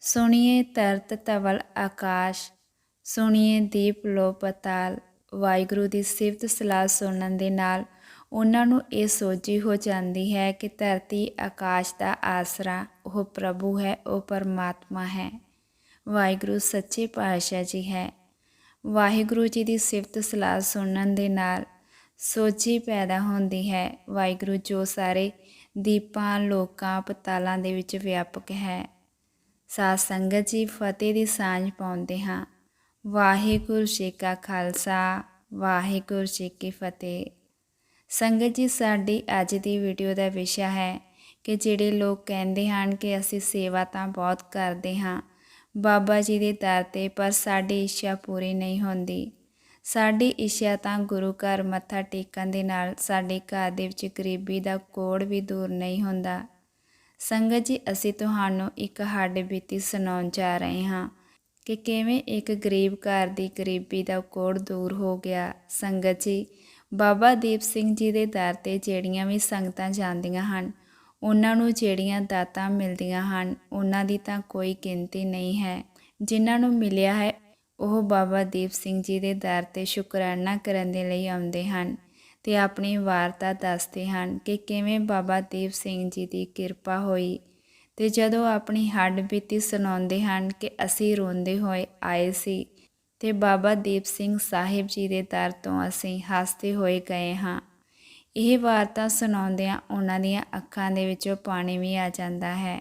ਸੁਣੀਏ ਤਰਤ ਤਵਲ ਆਕਾਸ਼, ਸੁਣੀਏ ਦੀਪ ਲੋ ਪਤਾਲ ਵਾਹਿਗੁਰੂ ਦੀ ਸਿਫਤ ਸਲਾਹ ਸੁਣਨ ਦੇ ਨਾਲ ਉਹਨਾਂ ਨੂੰ ਇਹ ਸੋਝੀ ਹੋ ਜਾਂਦੀ ਹੈ ਕਿ ਧਰਤੀ ਆਕਾਸ਼ ਦਾ ਆਸਰਾ, ਉਹ ਪ੍ਰਭੂ ਹੈ, ਉਹ ਪਰਮਾਤਮਾ ਹੈ। ਵਾਹਿਗੁਰੂ ਸੱਚੇ ਪਾਤਸ਼ਾਹ ਜੀ ਹੈ। ਵਾਹਿਗੁਰੂ ਜੀ ਦੀ ਸਿਫਤ ਸਲਾਹ ਸੁਣਨ ਦੇ ਨਾਲ ਸੋਝੀ ਪੈਦਾ ਹੁੰਦੀ ਹੈ। ਵਾਹਿਗੁਰੂ ਜੋ ਸਾਰੇ ਦੀਪਾਂ, ਲੋਕਾਂ, ਪਤਾਲਾਂ ਦੇ ਵਿੱਚ ਵਿਆਪਕ ਹੈ। ਸਾਧ ਸੰਗਤ ਜੀ ਫਤਿਹ ਦੀ ਸਾਂਝ ਪਾਉਂਦੇ ਹਾਂ। ਵਾਹਿਗੁਰੂ ਜੀ ਕਾ ਖਾਲਸਾ, ਵਾਹਿਗੁਰੂ ਜੀ ਕੀ ਫਤਿਹ। ਸੰਗਤ ਜੀ, ਸਾਡੀ ਅੱਜ ਦੀ ਵੀਡੀਓ ਦਾ ਵਿਸ਼ਾ ਹੈ ਕਿ ਜਿਹੜੇ ਲੋਕ ਕਹਿੰਦੇ ਹਨ ਕਿ ਅਸੀਂ ਸੇਵਾ ਤਾਂ ਬਹੁਤ ਕਰਦੇ ਹਾਂ, ਬਾਬਾ ਜੀ ਦੇ ਦਰ ਤੇ ਪਰ ਸਾਡੀ ਇੱਛਾ ਪੂਰੀ ਨਹੀਂ ਹੁੰਦੀ। ਸਾਡੀ ਇੱਛਾ ਤਾਂ ਗੁਰੂ ਘਰ ਮੱਥਾ ਟੇਕਣ ਦੇ ਨਾਲ ਸਾਡੇ ਘਰ ਦੇ ਵਿੱਚ ਗਰੀਬੀ ਦਾ ਕੋੜ ਵੀ ਦੂਰ ਨਹੀਂ ਹੁੰਦਾ। ਸੰਗਤ ਜੀ, ਅਸੀਂ ਤੁਹਾਨੂੰ ਇੱਕ ਹੱਡ ਬੀਤੀ ਸੁਣਾਉਣ ਜਾ ਰਹੇ ਹਾਂ ਕਿ ਕਿਵੇਂ ਇੱਕ ਗਰੀਬ ਘਰ ਦੀ ਗਰੀਬੀ ਦਾ ਕੋੜ ਦੂਰ ਹੋ ਗਿਆ। ਸੰਗਤ ਜੀ, ਬਾਬਾ ਦੀਪ ਸਿੰਘ ਜੀ ਦੇ ਦਰ ਤੇ ਜਿਹੜੀਆਂ ਵੀ ਸੰਗਤਾਂ ਜਾਂਦੀਆਂ ਹਨ, ਉਹਨਾਂ ਨੂੰ ਜਿਹੜੀਆਂ ਦਾਤਾਂ ਮਿਲਦੀਆਂ ਹਨ, ਉਹਨਾਂ ਦੀ ਤਾਂ ਕੋਈ ਗਿਣਤੀ ਨਹੀਂ ਹੈ। ਜਿਨ੍ਹਾਂ ਨੂੰ ਮਿਲਿਆ ਹੈ, ਉਹ ਬਾਬਾ ਦੀਪ ਸਿੰਘ ਜੀ ਦੇ ਦਰ ਤੇ ਸ਼ੁਕਰਾਨਾ ਕਰਨ ਦੇ ਲਈ ਆਉਂਦੇ ਹਨ। ਤੇ ਆਪਣੀ ਵਾਰਤਾ ਦੱਸਦੇ ਹਨ ਕਿ ਕਿਵੇਂ ਬਾਬਾ ਦੀਪ ਸਿੰਘ ਜੀ ਦੀ ਕਿਰਪਾ ਹੋਈ। ਤੇ ਜਦੋਂ ਆਪਣੀ ਹੱਡ ਬੀਤੀ ਸੁਣਾਉਂਦੇ ਹਨ ਕਿ ਅਸੀਂ ਰੋਂਦੇ ਹੋਏ ਆਏ ਸੀ ਤੇ ਬਾਬਾ ਦੀਪ ਸਿੰਘ ਸਾਹਿਬ ਜੀ ਦੇ ਦਰ ਤੋਂ ਅਸੀਂ ਹੱਸਦੇ ਹੋਏ ਗਏ ਹਾਂ, ਇਹ ਵਾਰਤਾ ਸੁਣਾਉਂਦਿਆਂ ਉਹਨਾਂ ਦੀਆਂ ਅੱਖਾਂ ਦੇ ਵਿੱਚੋਂ ਪਾਣੀ ਵੀ ਆ ਜਾਂਦਾ ਹੈ।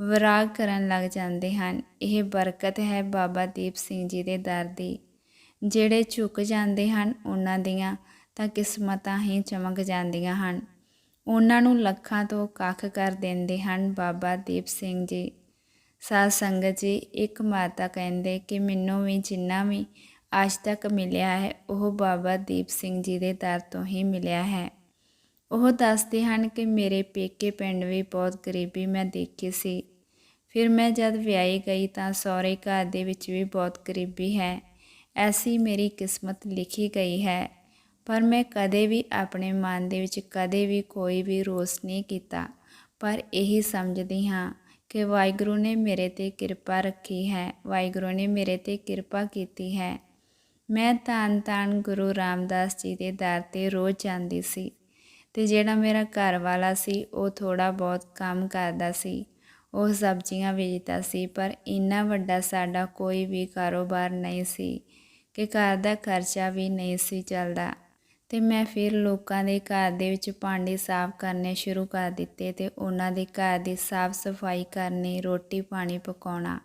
ਵਿਰਾਗ ਕਰਨ ਲੱਗ ਜਾਂਦੇ ਹਨ। ਇਹ ਬਰਕਤ ਹੈ ਬਾਬਾ ਦੀਪ ਸਿੰਘ ਜੀ ਦੇ ਦਰ ਦੀ। ਜਿਹੜੇ ਝੁਕ ਜਾਂਦੇ ਹਨ, ਉਹਨਾਂ ਦੀਆਂ ਤਾਂ ਕਿਸਮਤਾਂ ਹੀ ਚਮਕ ਜਾਂਦੀਆਂ ਹਨ। ਉਹਨਾਂ ਨੂੰ ਲੱਖਾਂ ਤੋਂ ਕੱਖ ਕਰ ਦਿੰਦੇ ਹਨ ਬਾਬਾ ਦੀਪ ਸਿੰਘ ਜੀ। ਸਾਧ ਸੰਗਤ ਜੀ, ਇੱਕ ਮਾਤਾ ਕਹਿੰਦੇ ਕਿ ਮੈਨੂੰ ਵੀ ਜਿੰਨਾ ਵੀ ਅੱਜ ਤੱਕ ਮਿਲਿਆ ਹੈ, ਉਹ ਬਾਬਾ ਦੀਪ ਸਿੰਘ ਜੀ ਦੇ ਦਰ ਤੋਂ ਹੀ ਮਿਲਿਆ ਹੈ। ਉਹ ਦੱਸਦੇ ਹਨ ਕਿ ਮੇਰੇ ਪੇਕੇ ਪਿੰਡ ਵੀ ਬਹੁਤ ਗਰੀਬੀ ਮੈਂ ਦੇਖੀ ਸੀ। ਫਿਰ ਮੈਂ ਜਦ ਵਿਆਹੀ ਗਈ ਤਾਂ ਸਹੁਰੇ ਘਰ ਦੇ ਵਿੱਚ ਵੀ ਬਹੁਤ ਗਰੀਬੀ ਹੈ। ਐਸੀ ਮੇਰੀ ਕਿਸਮਤ ਲਿਖੀ ਗਈ ਹੈ। ਪਰ ਮੈਂ ਕਦੇ ਵੀ ਆਪਣੇ ਮਨ ਦੇ ਵਿੱਚ ਕਦੇ ਵੀ ਕੋਈ ਵੀ ਰੋਸ ਨਹੀਂ ਕੀਤਾ। ਪਰ ਇਹੀ ਸਮਝਦੀ ਹਾਂ ਕਿ ਵਾਹਿਗੁਰੂ ਨੇ ਮੇਰੇ ਤੇ ਕਿਰਪਾ ਰੱਖੀ ਹੈ। ਵਾਹਿਗੁਰੂ ਨੇ ਮੇਰੇ ਤੇ ਕਿਰਪਾ ਕੀਤੀ ਹੈ। ਮੈਂ ਤਾਂ ਤਾਂ ਗੁਰੂ ਰਾਮਦਾਸ ਜੀ ਦੇ ਦਰ ਤੇ ਰੋਜ਼ ਜਾਂਦੀ ਸੀ ਤੇ ਜਿਹੜਾ ਮੇਰਾ ਘਰ ਵਾਲਾ ਸੀ, ਉਹ ਥੋੜਾ ਬਹੁਤ ਕੰਮ ਕਰਦਾ ਸੀ। ਉਹ ਸਬਜ਼ੀਆਂ ਵੇਚਦਾ ਸੀ, ਪਰ ਇੰਨਾ ਵੱਡਾ ਸਾਡਾ ਕੋਈ ਵੀ ਕਾਰੋਬਾਰ ਨਹੀਂ ਸੀ ਕਿ ਘਰ ਦਾ ਖਰਚਾ ਵੀ ਨਹੀਂ ਸੀ ਚੱਲਦਾ। ਤੇ ਮੈਂ ਫਿਰ ਲੋਕਾਂ ਦੇ ਘਰ ਦੇ ਵਿੱਚ ਭਾਂਡੇ ਸਾਫ਼ ਕਰਨੇ ਸ਼ੁਰੂ ਕਰ ਦਿੱਤੇ ਤੇ ਉਹਨਾਂ ਦੇ ਘਰ ਦੀ ਸਾਫ਼ ਸਫ਼ਾਈ ਕਰਨੀ, ਰੋਟੀ ਪਾਣੀ ਪਕਾਉਣਾ।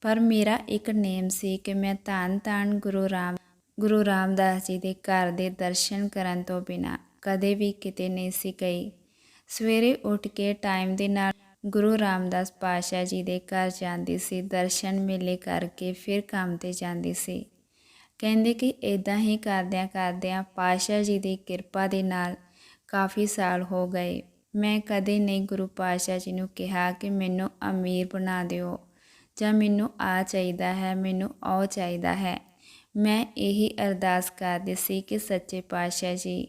ਪਰ ਮੇਰਾ ਇੱਕ ਨੇਮ ਸੀ ਕਿ ਮੈਂ ਧੰਨ ਧੰਨ ਗੁਰੂ ਰਾਮ, ਗੁਰੂ ਰਾਮਦਾਸ ਜੀ ਦੇ ਘਰ ਦੇ ਦਰਸ਼ਨ ਕਰਨ ਤੋਂ ਬਿਨਾ ਕਦੇ ਵੀ ਕਿਤੇ ਨਹੀਂ ਸੀ ਗਈ। ਸਵੇਰੇ ਉੱਠ ਕੇ ਟਾਈਮ ਦੇ ਨਾਲ ਗੁਰੂ ਰਾਮਦਾਸ ਪਾਸ਼ਾ ਜੀ ਦੇ ਘਰ ਜਾਂਦੀ ਸੀ, ਦਰਸ਼ਨ ਮੇਲੇ ਕਰਕੇ ਫਿਰ ਕੰਮ ਤੇ ਜਾਂਦੀ ਸੀ। ਕਹਿੰਦੇ ਕਿ ਇਦਾਂ ਹੀ ਕਰਦਿਆਂ ਕਰਦਿਆਂ ਪਾਸ਼ਾ ਜੀ ਦੀ ਕਿਰਪਾ ਦੇ ਨਾਲ ਕਾਫੀ ਸਾਲ ਹੋ ਗਏ। ਮੈਂ ਕਦੇ ਨਹੀਂ ਗੁਰੂ ਪਾਸ਼ਾ ਜੀ ਨੂੰ ਕਿਹਾ ਕਿ ਮੈਨੂੰ ਅਮੀਰ ਬਣਾ ਦਿਓ ਜਾਂ ਮੈਨੂੰ ਆ ਚਾਹੀਦਾ ਹੈ, ਮੈਨੂੰ ਉਹ ਚਾਹੀਦਾ ਹੈ। ਮੈਂ ਇਹੀ ਅਰਦਾਸ ਕਰਦੀ ਸੀ ਕਿ ਸੱਚੇ ਪਾਤਸ਼ਾਹ ਜੀ,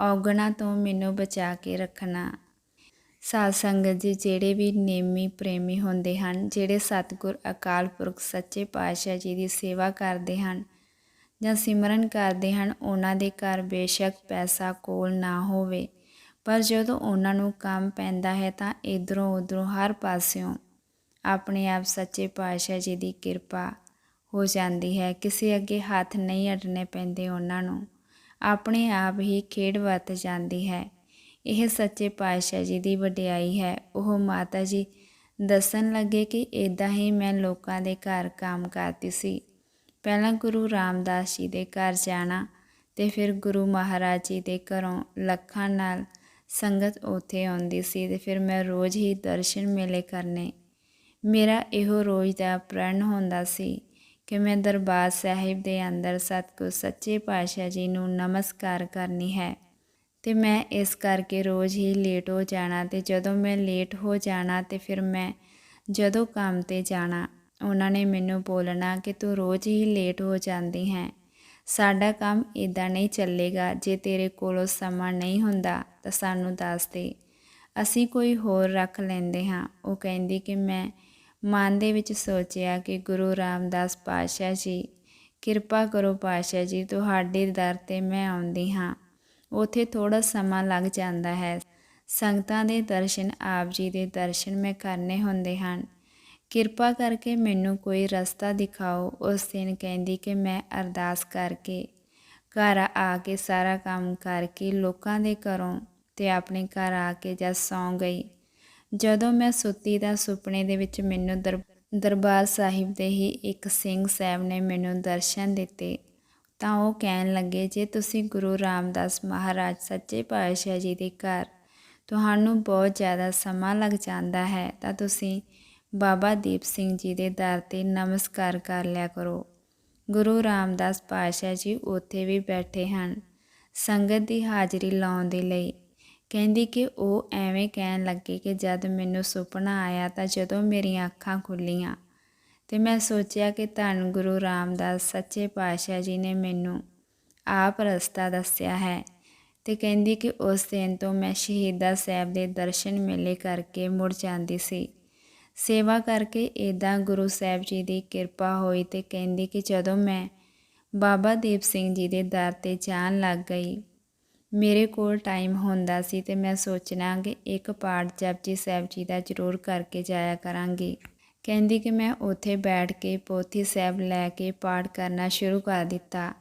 ਔਗਣਾ ਤੋਂ ਮੈਨੂੰ ਬਚਾ ਕੇ ਰੱਖਣਾ। ਸਾਧ ਸੰਗਤ ਜੀ, ਜਿਹੜੇ ਵੀ ਨੇਮੀ ਪ੍ਰੇਮੀ ਹੁੰਦੇ ਹਨ, ਜਿਹੜੇ ਸਤਿਗੁਰ ਅਕਾਲ ਪੁਰਖ ਸੱਚੇ ਪਾਤਸ਼ਾਹ ਜੀ ਦੀ ਸੇਵਾ ਕਰਦੇ ਹਨ ਜਾਂ ਸਿਮਰਨ ਕਰਦੇ ਹਨ, ਉਹਨਾਂ ਦੇ ਘਰ ਬੇਸ਼ੱਕ ਪੈਸਾ ਕੋਲ ਨਾ ਹੋਵੇ। ਪਰ ਜਦੋਂ ਉਹਨਾਂ ਨੂੰ ਕੰਮ ਪੈਂਦਾ ਹੈ ਤਾਂ ਇਧਰੋਂ ਉਧਰੋਂ ਹਰ ਪਾਸਿਓਂ ਆਪਣੇ ਆਪ ਸੱਚੇ ਪਾਤਸ਼ਾਹ ਜੀ ਦੀ ਕਿਰਪਾ ਹੋ ਜਾਂਦੀ ਹੈ। ਕਿਸੇ ਅੱਗੇ ਹੱਥ ਨਹੀਂ ਅਡਣੇ ਪੈਂਦੇ ਉਹਨਾਂ ਨੂੰ। ਆਪਣੇ ਆਪ ਹੀ ਖੇਡ ਵਰਤ ਜਾਂਦੀ ਹੈ। ਇਹ ਸੱਚੇ ਪਾਤਸ਼ਾਹ ਜੀ ਦੀ ਵਡਿਆਈ ਹੈ। ਉਹ ਮਾਤਾ ਜੀ ਦੱਸਣ ਲੱਗੇ ਕਿ ਇਦਾਂ ਹੀ ਮੈਂ ਲੋਕਾਂ ਦੇ ਘਰ ਕੰਮ ਕਰਦੀ ਸੀ। ਪਹਿਲਾਂ ਗੁਰੂ ਰਾਮਦਾਸ ਜੀ ਦੇ ਘਰ ਜਾਣਾ ਤੇ ਫਿਰ ਗੁਰੂ ਮਹਾਰਾਜ ਜੀ ਦੇ ਘਰੋਂ ਲੱਖਾਂ ਨਾਲ ਸੰਗਤ ਉੱਥੇ ਆਉਂਦੀ ਸੀ ਤੇ ਫਿਰ ਮੈਂ ਰੋਜ਼ ਹੀ ਦਰਸ਼ਨ ਮੇਲੇ ਕਰਨੇ। ਮੇਰਾ ਇਹੋ ਰੋਜ਼ ਦਾ ਪ੍ਰਣ ਹੁੰਦਾ ਸੀ ਕਿ ਮੈਂ ਦਰਬਾਰ ਸਾਹਿਬ ਦੇ ਅੰਦਰ ਸਤਿਗੁਰ ਸੱਚੇ ਪਾਤਸ਼ਾਹ ਜੀ ਨੂੰ ਨਮਸਕਾਰ ਕਰਨੀ ਹੈ ਤੇ ਮੈਂ ਇਸ ਕਰਕੇ ਰੋਜ਼ ਹੀ ਲੇਟ ਹੋ ਜਾਣਾ ਤੇ ਜਦੋਂ ਮੈਂ ਲੇਟ ਹੋ ਜਾਣਾ ਤੇ ਫਿਰ ਮੈਂ ਜਦੋਂ ਕੰਮ ਤੇ ਜਾਣਾ ਉਹਨਾਂ ਨੇ ਮੈਨੂੰ ਬੋਲਣਾ ਕਿ ਤੂੰ ਰੋਜ਼ ਹੀ ਲੇਟ ਹੋ ਜਾਂਦੀ ਹੈ। ਸਾਡਾ ਕੰਮ ਇਦਾਂ ਨਹੀਂ ਚੱਲੇਗਾ, ਜੇ ਤੇਰੇ ਕੋਲੋਂ ਸਮਾਂ ਨਹੀਂ ਹੁੰਦਾ ਤਾਂ ਸਾਨੂੰ ਦੱਸ ਦੇ। ਅਸੀਂ ਕੋਈ ਹੋਰ ਰੱਖ ਲੈਂਦੇ ਹਾਂ। ਉਹ ਕਹਿੰਦੀ ਕਿ ਮੈਂ ਮਨ ਦੇ ਵਿੱਚ ਸੋਚਿਆ ਕਿ ਗੁਰੂ ਰਾਮਦਾਸ ਪਾਤਸ਼ਾਹ ਜੀ, ਕਿਰਪਾ ਕਰੋ ਪਾਤਸ਼ਾਹ ਜੀ, ਤੁਹਾਡੇ ਦਰ ਤੇ ਮੈਂ ਆਉਂਦੀ ਹਾਂ। ਉਥੇ ਥੋੜਾ ਸਮਾਂ ਲੱਗ ਜਾਂਦਾ ਹੈ। ਸੰਗਤਾਂ ਦੇ ਦਰਸ਼ਨ, ਆਪ ਜੀ ਦੇ ਦਰਸ਼ਨ ਮੈਂ ਕਰਨੇ ਹੁੰਦੇ ਹਨ। ਕਿਰਪਾ ਕਰਕੇ ਮੈਨੂੰ ਕੋਈ ਰਸਤਾ ਦਿਖਾਓ। ਉਸ ਦਿਨ ਕਹਿੰਦੀ ਕਿ ਮੈਂ ਅਰਦਾਸ ਕਰਕੇ ਘਰ ਆ ਕੇ ਸਾਰਾ ਕੰਮ ਕਰਕੇ ਲੋਕਾਂ ਦੇ ਘਰੋਂ ਤੇ ਆਪਣੇ ਘਰ ਆ ਕੇ ਜਦ ਸੌਂ ਗਈ। ਜਦੋਂ ਮੈਂ ਸੁੱਤੀ ਤਾਂ ਸੁਪਨੇ ਦੇ ਵਿੱਚ ਮੈਨੂੰ ਦਰ- ਦਰਬਾਰ ਸਾਹਿਬ ਦੇ ਹੀ ਇੱਕ ਸਿੰਘ ਸਾਹਿਬ ਨੇ ਮੈਨੂੰ ਦਰਸ਼ਨ ਦਿੱਤੇ। ਤਾਂ ਉਹ ਕਹਿਣ ਲੱਗੇ, ਜੇ ਤੁਸੀਂ ਗੁਰੂ ਰਾਮਦਾਸ ਮਹਾਰਾਜ ਸੱਚੇ ਪਾਤਸ਼ਾਹ ਜੀ ਦੇ ਘਰ ਤੁਹਾਨੂੰ ਬਹੁਤ ਜ਼ਿਆਦਾ ਸਮਾਂ ਲੱਗ ਜਾਂਦਾ ਹੈ, ਤਾਂ ਤੁਸੀਂ ਬਾਬਾ ਦੀਪ ਸਿੰਘ ਜੀ ਦੇ ਦਰ ਤੇ ਨਮਸਕਾਰ ਕਰ ਲਿਆ ਕਰੋ। ਗੁਰੂ ਰਾਮਦਾਸ ਪਾਤਸ਼ਾਹ ਜੀ ਉੱਥੇ ਵੀ ਬੈਠੇ ਹਨ। ਸੰਗਤ ਦੀ ਹਾਜ਼ਰੀ ਲਾਉਣ ਦੇ ਲਈ ਕਹਿੰਦੀ ਕਿ ਉਹ ਐਵੇਂ ਕਹਿਣ ਲੱਗੇ ਕਿ ਜਦ ਮੈਨੂੰ ਸੁਪਨਾ ਆਇਆ ਤਾਂ ਜਦੋਂ ਮੇਰੀਆਂ ਅੱਖਾਂ ਖੁੱਲੀਆਂ ਤੇ ਮੈਂ ਸੋਚਿਆ ਕਿ ਧੰਨ ਗੁਰੂ ਰਾਮਦਾਸ ਸੱਚੇ ਪਾਤਸ਼ਾਹ ਜੀ ਨੇ ਮੈਨੂੰ ਆਪ ਰਸਤਾ ਦੱਸਿਆ ਹੈ ਤੇ ਕਹਿੰਦੀ ਕਿ ਉਸ ਦਿਨ ਤੋਂ ਮੈਂ ਸ਼ਹੀਦਾ ਸਾਹਿਬ ਦੇ ਦਰਸ਼ਨ ਮੇਲੇ ਕਰਕੇ ਮੁੜ ਜਾਂਦੀ ਸੀ। ਸੇਵਾ ਕਰਕੇ ਇਦਾਂ ਗੁਰੂ ਸਾਹਿਬ ਜੀ ਦੀ ਕਿਰਪਾ ਹੋਈ ਤੇ ਕਹਿੰਦੀ ਕਿ ਜਦੋਂ ਮੈਂ ਬਾਬਾ ਦੀਪ ਸਿੰਘ ਜੀ ਦੇ ਦਰ ਤੇ ਜਾਣ ਲੱਗ ਗਈ, ਮੇਰੇ ਕੋਲ ਟਾਈਮ ਹੁੰਦਾ ਸੀ ਤੇ ਮੈਂ ਸੋਚਣਾ ਕਿ ਇੱਕ ਪਾਠ ਜਪਜੀ ਸਾਹਿਬ ਜੀ ਦਾ ਜ਼ਰੂਰ ਕਰਕੇ ਜਾਇਆ ਕਰਾਂਗੀ। ਕਹਿੰਦੀ ਕਿ ਮੈਂ ਉੱਥੇ ਬੈਠ ਕੇ ਪੋਥੀ ਸਾਹਿਬ ਲੈ ਕੇ ਪਾਠ ਕਰਨਾ ਸ਼ੁਰੂ ਕਰ ਦਿੱਤਾ।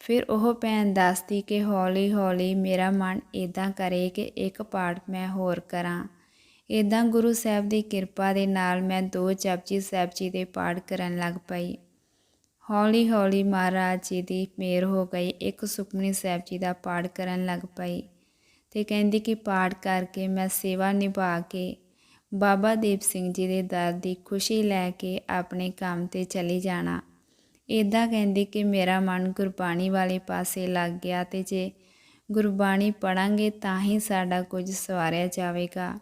ਫਿਰ ਉਹ ਭੈਣ ਦੱਸਦੀ ਕਿ ਹੌਲੀ ਹੌਲੀ ਮੇਰਾ ਮਨ ਇਦਾਂ ਕਰੇ ਕਿ ਇੱਕ ਪਾਠ ਮੈਂ ਹੋਰ ਕਰਾਂ। ਇਦਾਂ ਗੁਰੂ ਸਾਹਿਬ ਦੀ ਕਿਰਪਾ ਦੇ ਨਾਲ ਮੈਂ ਦੋ ਚਪਚੀ ਸਾਹਿਬ ਜੀ ਦੇ ਪਾਠ ਕਰਨ ਲੱਗ ਪਈ। ਹੌਲੀ ਹੌਲੀ ਮਹਾਰਾਜ ਜੀ ਦੀ ਮੇਰ ਹੋ ਗਈ। ਇੱਕ ਸੁਖਮਨੀ ਸਾਹਿਬ ਜੀ ਦਾ ਪਾਠ ਕਰਨ ਲੱਗ ਪਈ ਤੇ ਕਹਿੰਦੀ ਕਿ ਪਾਠ ਕਰਕੇ ਮੈਂ ਸੇਵਾ ਨਿਭਾ ਕੇ ਬਾਬਾ ਦੀਪ ਸਿੰਘ ਜੀ ਦੇ ਦਰ ਦੀ ਖੁਸ਼ੀ ਲੈ ਕੇ ਆਪਣੇ ਕੰਮ ਤੇ ਚਲੀ ਜਾਣਾ। ਇਦਾਂ ਕਹਿੰਦੀ ਕਿ ਮੇਰਾ ਮਨ ਗੁਰਬਾਣੀ ਵਾਲੇ ਪਾਸੇ ਲੱਗ ਗਿਆ ਤੇ ਜੇ ਗੁਰਬਾਣੀ ਪੜਾਂਗੇ ਤਾਂ ਹੀ ਸਾਡਾ ਕੁਝ ਸਵਾਰਿਆ ਜਾਵੇਗਾ।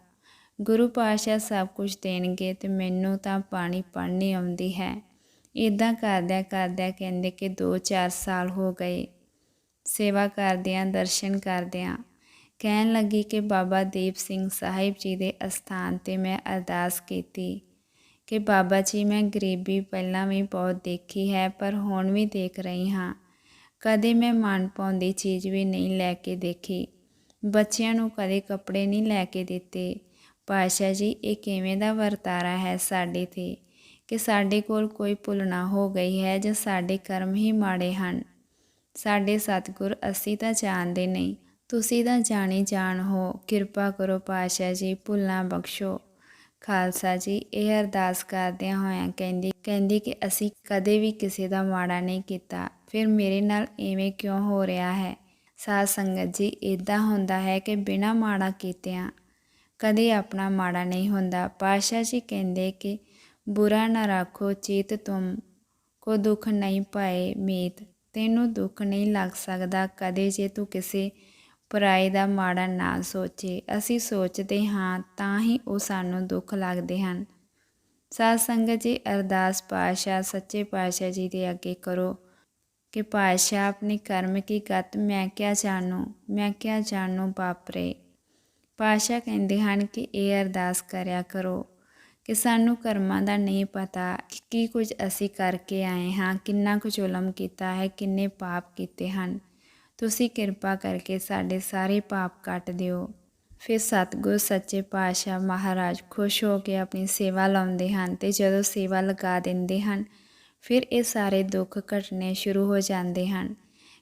ਗੁਰੂ ਪਾਤਸ਼ਾਹ ਸਭ ਕੁਝ ਦੇਣਗੇ ਤੇ ਮੈਨੂੰ ਤਾਂ ਪਾਣੀ ਪੜ੍ਹਨੀ ਆਉਂਦੀ ਹੈ। ਇਦਾਂ ਕਰਦਿਆਂ ਕਰਦਿਆਂ ਕਹਿੰਦੇ ਕਿ 2-4 ਸਾਲ ਹੋ ਗਏ। ਸੇਵਾ ਕਰਦਿਆਂ, ਦਰਸ਼ਨ ਕਰਦਿਆਂ ਕਹਿਣ ਲੱਗੀ ਕਿ ਬਾਬਾ ਦੀਪ ਸਿੰਘ ਸਾਹਿਬ ਜੀ ਦੇ ਅਸਥਾਨ ਤੇ ਮੈਂ ਅਰਦਾਸ ਕੀਤੀ ਕਿ ਬਾਬਾ ਜੀ, ਮੈਂ ਗਰੀਬੀ ਪਹਿਲਾਂ ਵੀ ਬਹੁਤ ਦੇਖੀ ਹੈ, ਪਰ ਹੁਣ ਵੀ ਦੇਖ ਰਹੀ ਹਾਂ। ਕਦੇ ਮੈਂ ਮਨ ਪਾਉਂਦੀ ਚੀਜ਼ ਵੀ ਨਹੀਂ ਲੈ ਕੇ ਦੇਖੀ। ਬੱਚਿਆਂ ਨੂੰ ਕਦੇ ਕੱਪੜੇ ਨਹੀਂ ਲੈ ਕੇ ਦਿੱਤੇ। ਪਾਸ਼ਾ ਜੀ, ਇਹ ਕਿਵੇਂ ਦਾ ਵਰਤਾਰਾ ਹੈ ਸਾਡੇ ਤੇ ਕਿ ਸਾਡੇ ਕੋਲ ਕੋਈ ਭੁੱਲਣਾ ਹੋ ਗਈ ਹੈ ਜਾਂ ਸਾਡੇ ਕਰਮ ਹੀ ਮਾੜੇ ਹਨ। ਸਾਡੇ ਸਤਿਗੁਰ ਅਸੀਂ ਤਾਂ ਜਾਣਦੇ ਨਹੀਂ, ਤੁਸੀਂ ਤਾਂ ਜਾਣੀ ਜਾਣ ਹੋ। ਕਿਰਪਾ ਕਰੋ ਪਾਸ਼ਾ ਜੀ, ਭੁੱਲਾਂ ਬਖਸ਼ੋ। ਖਾਲਸਾ ਜੀ, ਇਹ ਅਰਦਾਸ ਕਰਦਿਆਂ ਹੋਇਆਂ ਕਹਿੰਦੀ ਕਹਿੰਦੀ ਕਿ ਅਸੀਂ ਕਦੇ ਵੀ ਕਿਸੇ ਦਾ ਮਾੜਾ ਨਹੀਂ ਕੀਤਾ। ਫਿਰ ਮੇਰੇ ਨਾਲ ਐਵੇਂ ਕਿਉਂ ਹੋ ਰਿਹਾ ਹੈ? ਸਾਧ ਸੰਗਤ ਜੀ ਇਦਾਂ ਹੁੰਦਾ ਹੈ ਕਿ ਬਿਨਾ ਮਾੜਾ ਕੀਤਿਆਂ ਕਦੇ ਆਪਣਾ ਮਾੜਾ ਨਹੀਂ ਹੁੰਦਾ। ਪਾਸ਼ਾ ਜੀ ਕਹਿੰਦੇ ਕਿ, ਬੁਰਾ ਨਾ ਰੱਖੋ, ਚੇਤ ਤੁਮ ਕੋ ਦੁੱਖ ਨਹੀਂ ਪਾਏ ਮੀਤ। ਤੈਨੂੰ ਦੁੱਖ ਨਹੀਂ ਲੱਗ ਸਕਦਾ ਕਦੇ ਜੇ ਤੂੰ ਕਿਸੇ ਪਰਾਏ ਦਾ ਮਾੜਾ ਨਾ ਸੋਚੇ। ਅਸੀਂ ਸੋਚਦੇ ਹਾਂ ਤਾਂ ਹੀ ਉਹ ਸਾਨੂੰ ਦੁੱਖ ਲੱਗਦੇ ਹਨ। ਸਾਧ ਸੰਗਤ ਜੀ, ਅਰਦਾਸ ਪਾਸ਼ਾ ਸੱਚੇ ਪਾਸ਼ਾ ਜੀ ਦੇ ਅੱਗੇ ਕਰੋ ਕਿ ਪਾਸ਼ਾ ਆਪਣੀ ਕਰਮ ਕੀ ਗਤ, ਮੈਂ ਕਿਆ ਜਾਣੂ, ਮੈਂ ਕਿਆ ਜਾਣੂ ਬਾਪਰੇ। ਪਾਸ਼ਾ ਕਹਿੰਦੇ ਹਨ ਕਿ ਇਹ ਅਰਦਾਸ ਕਰਿਆ ਕਰੋ ਕਿ ਸਾਨੂੰ ਕਰਮਾਂ ਦਾ ਨਹੀਂ ਪਤਾ ਕਿ ਕੀ ਕੁਝ ਅਸੀਂ ਕਰਕੇ ਆਏ ਹਾਂ, ਕਿੰਨਾ ਕੁ ਜ਼ੁਲਮ ਕੀਤਾ ਹੈ, ਕਿੰਨੇ ਪਾਪ ਕੀਤੇ ਹਨ। ਤੁਸੀਂ ਕਿਰਪਾ ਕਰਕੇ ਸਾਡੇ ਸਾਰੇ ਪਾਪ ਕੱਟ ਦਿਓ। ਫਿਰ ਸਤਿਗੁਰ ਸੱਚੇ ਪਾਤਸ਼ਾਹ ਮਹਾਰਾਜ ਖੁਸ਼ ਹੋ ਕੇ ਆਪਣੀ ਸੇਵਾ ਲਾਉਂਦੇ ਹਨ ਤੇ ਜਦੋਂ ਸੇਵਾ ਲਗਾ ਦਿੰਦੇ ਹਨ, ਫਿਰ ਇਹ ਸਾਰੇ ਦੁੱਖ ਘਟਨੇ ਸ਼ੁਰੂ ਹੋ ਜਾਂਦੇ ਹਨ।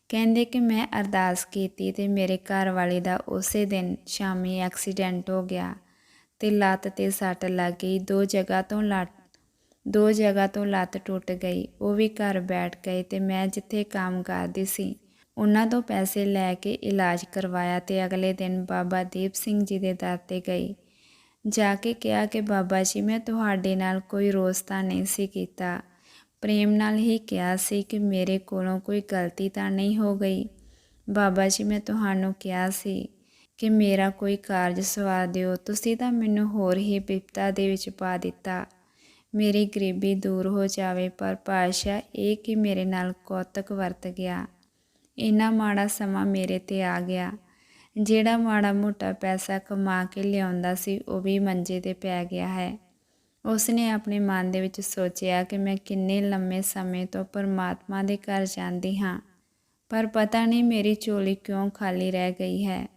ਕਹਿੰਦੇ ਕਿ ਮੈਂ ਅਰਦਾਸ ਕੀਤੀ ਤੇ ਮੇਰੇ ਘਰ ਵਾਲੇ ਦਾ ਉਸੇ ਦਿਨ ਸ਼ਾਮੀ ਐਕਸੀਡੈਂਟ ਹੋ ਗਿਆ ਤੇ ਲੱਤ ਤੇ ਸੱਟ ਲੱਗ ਗਈ। ਦੋ ਜਗ੍ਹਾ ਤੋਂ ਲੱਤ, ਦੋ ਜਗ੍ਹਾ ਤੋਂ ਲੱਤ ਟੁੱਟ ਗਈ। ਉਹ ਵੀ ਘਰ ਬੈਠ ਗਏ ਤੇ ਮੈਂ ਜਿੱਥੇ ਕੰਮ ਕਰਦੀ ਸੀ, ਉਹਨਾਂ ਤੋਂ ਪੈਸੇ ਲੈ ਕੇ ਇਲਾਜ ਕਰਵਾਇਆ ਤੇ ਅਗਲੇ ਦਿਨ ਬਾਬਾ ਦੀਪ ਸਿੰਘ ਜੀ ਦੇ ਦਰ ਤੇ ਗਈ। ਜਾ ਕੇ ਕਿਹਾ ਕਿ ਬਾਬਾ ਜੀ, ਮੈਂ ਤੁਹਾਡੇ ਨਾਲ ਕੋਈ ਰੋਸਤਾ ਨਹੀਂ ਸੀ ਕੀਤਾ। ਪ੍ਰੇਮ ਨਾਲ ਹੀ ਕਿਹਾ ਸੀ ਕਿ ਮੇਰੇ ਕੋਲੋਂ ਕੋਈ ਗਲਤੀ ਤਾਂ ਨਹੀਂ ਹੋ ਗਈ। ਬਾਬਾ ਜੀ, ਮੈਂ ਤੁਹਾਨੂੰ ਕਿਹਾ ਸੀ ਕਿ ਮੇਰਾ ਕੋਈ ਕਾਰਜ ਸਵਾ ਦਿਓ। ਤੁਸੀਂ ਤਾਂ ਮੈਨੂੰ ਹੋਰ ਹੀ ਬਿਪਤਾ ਦੇ ਵਿੱਚ ਪਾ ਦਿੱਤਾ। ਮੇਰੀ ਗਰੀਬੀ ਦੂਰ ਹੋ ਜਾਵੇ, ਪਰ ਪਾਸ਼ਾ ਇਹ ਕਿ ਮੇਰੇ ਨਾਲ ਕੌਤਕ ਵਰਤ ਗਿਆ। ਇੰਨਾ ਮਾੜਾ ਸਮਾਂ ਮੇਰੇ ਤੇ ਆ ਗਿਆ। ਜਿਹੜਾ ਮਾੜਾ ਮੋਟਾ ਪੈਸਾ ਕਮਾ ਕੇ ਲਿਆਉਂਦਾ ਸੀ, ਉਹ ਵੀ ਮੰਜੇ ਤੇ ਪੈ ਗਿਆ ਹੈ। ਉਸ ਨੇ ਆਪਣੇ ਮਨ ਦੇ ਵਿੱਚ ਸੋਚਿਆ ਕਿ ਮੈਂ ਕਿੰਨੇ ਲੰਮੇ ਸਮੇਂ ਤੋਂ ਪਰਮਾਤਮਾ ਦੇ ਘਰ ਜਾਂਦੀ ਹਾਂ। ਪਰ ਪਤਾ ਨਹੀਂ ਮੇਰੀ ਝੋਲੀ ਕਿਉਂ ਖਾਲੀ ਰਹਿ ਗਈ ਹੈ।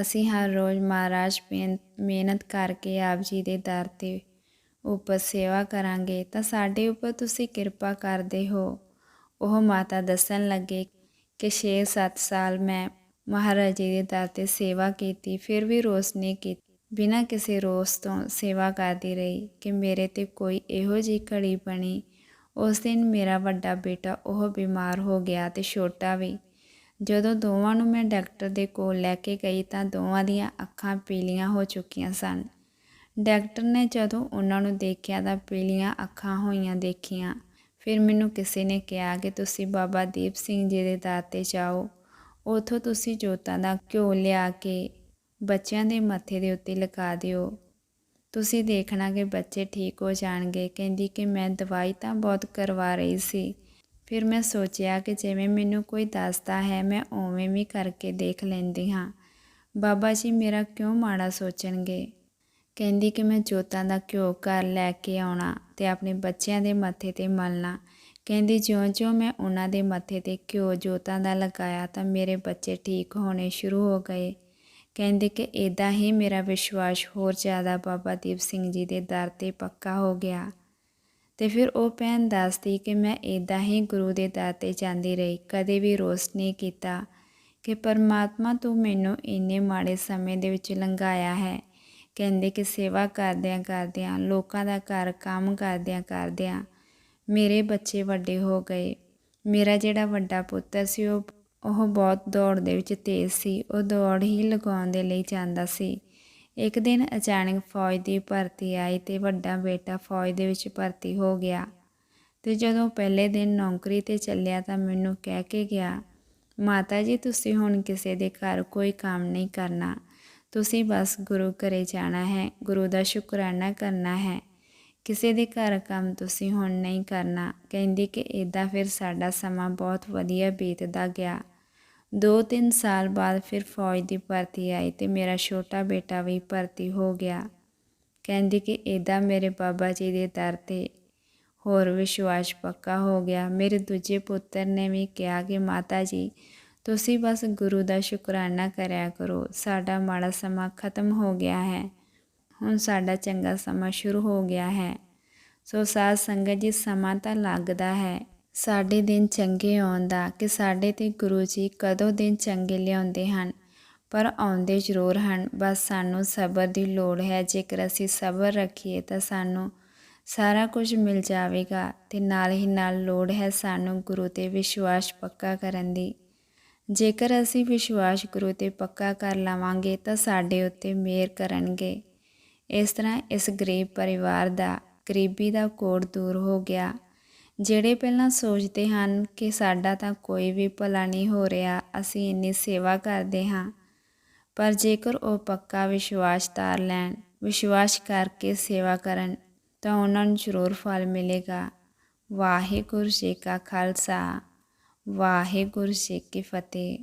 ਅਸੀਂ ਹਰ ਰੋਜ਼ ਮਹਾਰਾਜ ਮਿਹਨ- ਮਿਹਨਤ ਕਰਕੇ ਆਪ ਜੀ ਦੇ ਦਰ ਤੇ ਉੱਪਰ ਸੇਵਾ ਕਰਾਂਗੇ ਤਾਂ ਸਾਡੇ ਉੱਪਰ ਤੁਸੀਂ ਕਿਰਪਾ ਕਰਦੇ ਹੋ। ਉਹ ਮਾਤਾ ਦੱਸਣ ਲੱਗੇ ਕਿ 6-7 ਸਾਲ ਮੈਂ ਮਹਾਰਾਜ ਜੀ ਦੇ ਦਰ ਤੇ ਸੇਵਾ ਕੀਤੀ, ਫਿਰ ਵੀ ਰੋਸ ਨੇ ਕੀਤੀ। ਬਿਨਾਂ ਕਿਸੇ ਰੋਸ ਤੋਂ ਸੇਵਾ ਕਰਦੀ ਰਹੀ ਕਿ ਮੇਰੇ ਤੇ ਕੋਈ ਇਹੋ ਜਿਹੀ ਘੜੀ ਬਣੀ। ਉਸ ਦਿਨ ਮੇਰਾ ਵੱਡਾ ਬੇਟਾ ਉਹ ਬਿਮਾਰ ਹੋ ਗਿਆ ਤੇ ਛੋਟਾ ਵੀ। ਜਦੋਂ ਦੋਵਾਂ ਨੂੰ ਮੈਂ ਡਾਕਟਰ ਦੇ ਕੋਲ ਲੈ ਕੇ ਗਈ ਤਾਂ ਦੋਵਾਂ ਦੀਆਂ ਅੱਖਾਂ ਪੀਲੀਆਂ ਹੋ ਚੁੱਕੀਆਂ ਸਨ। ਡਾਕਟਰ ਨੇ ਜਦੋਂ ਉਹਨਾਂ ਨੂੰ ਦੇਖਿਆ ਤਾਂ ਪੀਲੀਆਂ ਅੱਖਾਂ ਹੋਈਆਂ ਦੇਖੀਆਂ। ਫਿਰ ਮੈਨੂੰ ਕਿਸੇ ਨੇ ਕਿਹਾ ਕਿ ਤੁਸੀਂ ਬਾਬਾ ਦੀਪ ਸਿੰਘ ਜੀ ਦੇ ਦਰ ਤੇ ਜਾਓ। ਉਥੋਂ ਤੁਸੀਂ ਜੋਤਾਂ ਦਾ ਘਿਓ ਲਿਆ ਕੇ ਬੱਚਿਆਂ ਦੇ ਮੱਥੇ ਦੇ ਉੱਤੇ ਲਗਾ ਦਿਓ। ਤੁਸੀਂ ਦੇਖਣਾ ਕਿ ਬੱਚੇ ਠੀਕ ਹੋ ਜਾਣਗੇ। ਕਹਿੰਦੀ ਕਿ ਮੈਂ ਦਵਾਈ ਤਾਂ ਬਹੁਤ ਕਰਵਾ ਰਹੀ ਸੀ। ਫਿਰ ਮੈਂ ਸੋਚਿਆ ਕਿ ਜਿਵੇਂ ਮੈਨੂੰ ਕੋਈ ਦੱਸਦਾ ਹੈ, ਮੈਂ ਉਵੇਂ ਵੀ ਕਰਕੇ ਦੇਖ ਲੈਂਦੀ ਹਾਂ। ਬਾਬਾ ਜੀ ਮੇਰਾ ਕਿਉਂ ਮਾੜਾ ਸੋਚਣਗੇ? ਕਹਿੰਦੀ ਕਿ ਮੈਂ ਜੋਤਾਂ ਦਾ ਘਿਓ ਘਰ ਲੈ ਕੇ ਆਉਣਾ ਤੇ ਆਪਣੇ ਬੱਚਿਆਂ ਦੇ ਮੱਥੇ ਤੇ ਮਲਣਾ। ਕਹਿੰਦੀ ਜਿਉਂ-ਜਿਉਂ ਮੈਂ ਉਹਨਾਂ ਦੇ ਮੱਥੇ ਤੇ ਘਿਓ ਜੋਤਾਂ ਦਾ ਲਗਾਇਆ ਤਾਂ ਮੇਰੇ ਬੱਚੇ ਠੀਕ ਹੋਣੇ ਸ਼ੁਰੂ ਹੋ ਗਏ। ਕਹਿੰਦੇ ਕਿ ਇਦਾਂ ਹੀ ਮੇਰਾ ਵਿਸ਼ਵਾਸ ਹੋਰ ਜ਼ਿਆਦਾ ਬਾਬਾ ਦੀਪ ਸਿੰਘ ਜੀ ਦੇ ਦਰ ਤੇ ਪੱਕਾ ਹੋ ਗਿਆ। ਤੇ ਫਿਰ ਉਹ ਭੈਣ ਦੱਸਦੀ ਕਿ ਮੈਂ ਇਦਾਂ ਹੀ ਗੁਰੂ ਦੇ ਦਰ ਤੇ ਜਾਂਦੀ ਰਹੀ, ਕਦੇ ਵੀ ਰੋਸ ਨਹੀਂ ਕੀਤਾ ਕਿ ਪਰਮਾਤਮਾ ਤੂੰ ਮੈਨੂੰ ਇੰਨੇ ਮਾੜੇ ਸਮੇਂ ਦੇ ਵਿੱਚ ਲੰਘਾਇਆ ਹੈ। ਕਹਿੰਦੇ ਕਿ ਸੇਵਾ ਕਰਦਿਆਂ ਕਰਦਿਆਂ, ਲੋਕਾਂ ਦਾ ਘਰ, ਕੰਮ ਕਰਦਿਆਂ ਕਰਦਿਆਂ ਮੇਰੇ ਬੱਚੇ ਵੱਡੇ ਹੋ ਗਏ। ਮੇਰਾ ਜਿਹੜਾ ਵੱਡਾ ਪੁੱਤਰ ਸੀ ਉਹ ਉਹ ਬਹੁਤ ਦੌੜ ਦੇ ਵਿੱਚ ਤੇਜ਼ ਸੀ। ਉਹ ਦੌੜ ਹੀ ਲਗਾਉਣ ਦੇ ਲਈ ਜਾਂਦਾ ਸੀ। ਇੱਕ ਦਿਨ ਅਚਾਨਕ ਫੌਜ ਦੀ ਭਰਤੀ ਆਈ ਤੇ ਵੱਡਾ ਬੇਟਾ ਫੌਜ ਦੇ ਵਿੱਚ ਭਰਤੀ ਹੋ ਗਿਆ। ਤੇ ਜਦੋਂ ਪਹਿਲੇ ਦਿਨ ਨੌਕਰੀ ਤੇ ਚੱਲਿਆ ਤਾਂ ਮੈਨੂੰ ਕਹਿ ਕੇ ਗਿਆ, ਮਾਤਾ ਜੀ, ਤੁਸੀਂ ਹੁਣ ਕਿਸੇ ਦੇ ਘਰ ਕੋਈ ਕੰਮ ਨਹੀਂ ਕਰਨਾ। ਤੁਸੀਂ ਬਸ ਗੁਰੂ ਘਰੇ ਜਾਣਾ ਹੈ। ਗੁਰੂ ਦਾ ਸ਼ੁਕਰਾਨਾ ਕਰਨਾ ਹੈ। ਕਿਸੇ ਦੇ ਘਰ ਕੰਮ ਤੁਸੀਂ ਹੁਣ ਨਹੀਂ ਕਰਨਾ। ਕਹਿੰਦੀ ਕਿ ਇਦਾਂ ਫਿਰ ਸਾਡਾ ਸਮਾਂ ਬਹੁਤ ਵਧੀਆ ਬੀਤਦਾ ਗਿਆ। 2-3 ਸਾਲ ਬਾਅਦ ਫਿਰ ਫੌਜ ਦੀ ਭਰਤੀ ਆਈ ਤੇ ਮੇਰਾ ਛੋਟਾ ਬੇਟਾ ਵੀ ਭਰਤੀ ਹੋ ਗਿਆ। ਕਹਿੰਦੀ ਕਿ ਇਦਾਂ ਮੇਰੇ ਬਾਬਾ ਜੀ ਦੇ ਦਰ ਤੇ ਹੋਰ ਵਿਸ਼ਵਾਸ ਪੱਕਾ ਹੋ ਗਿਆ। ਮੇਰੇ ਦੂਜੇ ਪੁੱਤਰ ਨੇ ਵੀ ਕਿਹਾ ਕਿ, ਮਾਤਾ ਜੀ, ਤੁਸੀਂ ਬਸ ਗੁਰੂ ਦਾ ਸ਼ੁਕਰਾਨਾ ਕਰਿਆ ਕਰੋ। ਸਾਡਾ ਮਾੜਾ ਸਮਾਂ ਖਤਮ ਹੋ ਗਿਆ ਹੈ। ਹੁਣ ਸਾਡਾ ਚੰਗਾ ਸਮਾਂ ਸ਼ੁਰੂ ਹੋ ਗਿਆ ਹੈ। ਸੋ ਸਾਧ ਸੰਗਤ ਜੀ ਸਮਾਂ ਤਾਂ ਲੱਗਦਾ ਹੈ ਸਾਡੇ ਦਿਨ ਚੰਗੇ ਆਉਣ ਦਾ ਕਿ ਸਾਡੇ ਤੇ ਗੁਰੂ ਜੀ ਕਦੋਂ ਦਿਨ ਚੰਗੇ ਲਿਆਉਂਦੇ ਹਨ? ਪਰ ਆਉਂਦੇ ਜ਼ਰੂਰ ਹਨ, ਬਸ ਸਾਨੂੰ ਸਬਰ ਦੀ ਲੋੜ ਹੈ। ਜੇਕਰ ਅਸੀਂ ਸਬਰ ਰੱਖੀਏ ਤਾਂ ਸਾਨੂੰ ਸਾਰਾ ਕੁਝ ਮਿਲ ਜਾਵੇਗਾ ਤੇ ਨਾਲ ਹੀ ਨਾਲ ਲੋੜ ਹੈ ਸਾਨੂੰ ਗੁਰੂ ਤੇ ਵਿਸ਼ਵਾਸ ਪੱਕਾ ਕਰਨ ਦੀ। ਜੇਕਰ ਅਸੀਂ ਵਿਸ਼ਵਾਸ ਗੁਰੂ ਤੇ ਪੱਕਾ ਕਰ ਲਵਾਂਗੇ ਤਾਂ ਸਾਡੇ ਉੱਤੇ ਮਿਹਰ ਕਰਨਗੇ। ਇਸ ਤਰ੍ਹਾਂ ਇਸ ਗਰੀਬ ਪਰਿਵਾਰ ਦਾ, ਗਰੀਬੀ ਦਾ ਕੋੜ ਦੂਰ ਹੋ ਗਿਆ। ਜਿਹੜੇ ਪਹਿਲਾਂ ਸੋਚਦੇ ਹਨ ਕਿ ਸਾਡਾ ਤਾਂ ਕੋਈ ਵੀ ਭਲਾ ਨਹੀਂ ਹੋ ਰਿਹਾ, ਅਸੀਂ ਇੰਨੀ ਸੇਵਾ ਕਰਦੇ ਹਾਂ। ਪਰ ਜੇਕਰ ਉਹ ਪੱਕਾ ਵਿਸ਼ਵਾਸ ਧਾਰ ਲੈਣ, ਵਿਸ਼ਵਾਸ ਕਰਕੇ ਸੇਵਾ ਕਰਨ, ਤਾਂ ਉਹਨਾਂ ਨੂੰ ਜ਼ਰੂਰ ਫਲ ਮਿਲੇਗਾ। ਵਾਹਿਗੁਰੂ ਜੀ ਕਾ ਖਾਲਸਾ, ਵਾਹਿਗੁਰੂ ਜੀ ਕੀ ਫਤਿਹ।